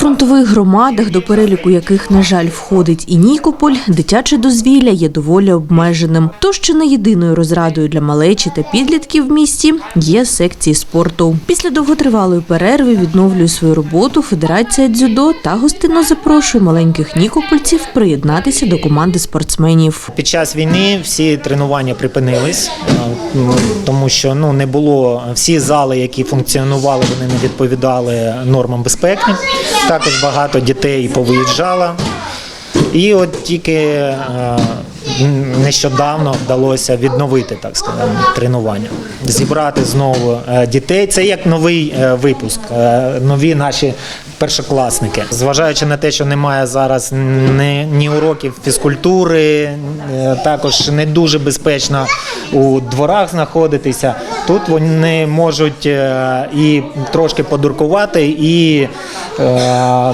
прифронтових громадах, до переліку яких, на жаль, входить і Нікополь, дитяче дозвілля є доволі обмеженим. Тож чи не єдиною розрадою для малечі та підлітків в місті є секції спорту. Після довготривалої перерви відновлює свою роботу Федерація дзюдо та гостинно запрошує маленьких нікопольців приєднатися до команди спортсменів. Під час війни всі тренування припинились, е, тому що ну не було всі зали, які функціонували, вони не відповідали нормам безпеки. Також багато дітей повиїжджало. І от тільки е, нещодавно вдалося відновити, так сказати, тренування, зібрати знову е, дітей. Це як новий е, випуск, нові наші першокласники. Зважаючи на те, що немає зараз ні, уроків фізкультури, також не дуже безпечно у дворах знаходитися. Тут вони можуть е, і трошки подуркувати, і е,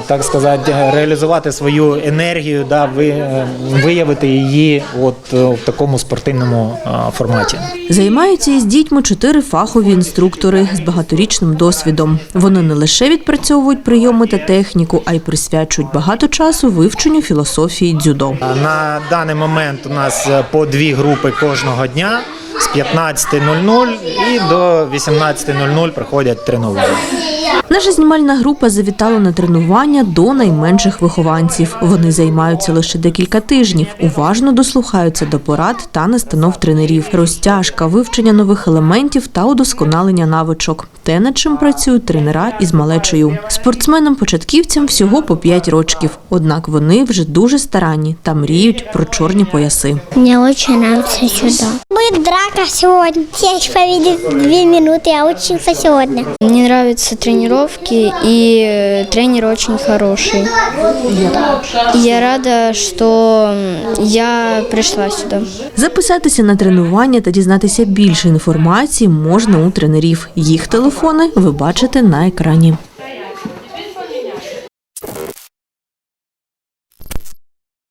так сказати, реалізувати свою енергію, да, ви, е, виявити її от в такому спортивному форматі. Займаються із дітьми чотири фахові інструктори з багаторічним досвідом. Вони не лише відпрацьовують прийоми та техніку, а й присвячують багато часу вивченню філософії дзюдо. На даний момент у нас по дві групи кожного дня з 15.00 і до 18.00 проходять тренування. Наша знімальна група завітала на тренування до найменших вихованців. Вони займаються лише декілька тижнів, уважно дослухаються до порад та настанов тренерів, розтяжка, вивчення нових елементів та удосконалення навичок. Те, над чим працюють тренера із малечею. Спортсменам-початківцям всього по 5 рочків, однак вони вже дуже старанні та мріють про чорні пояси. Мне очень нравится сюда. Будет драка сегодня. Я их повидел две минуты, я учился сегодня. Мне нравятся тренировки, и э, тренер очень хороший. Я рада, что я пришла сюда. Записатися на тренування та дізнатися більше інформації можна у тренерів. Їх телефони ви бачите на екрані.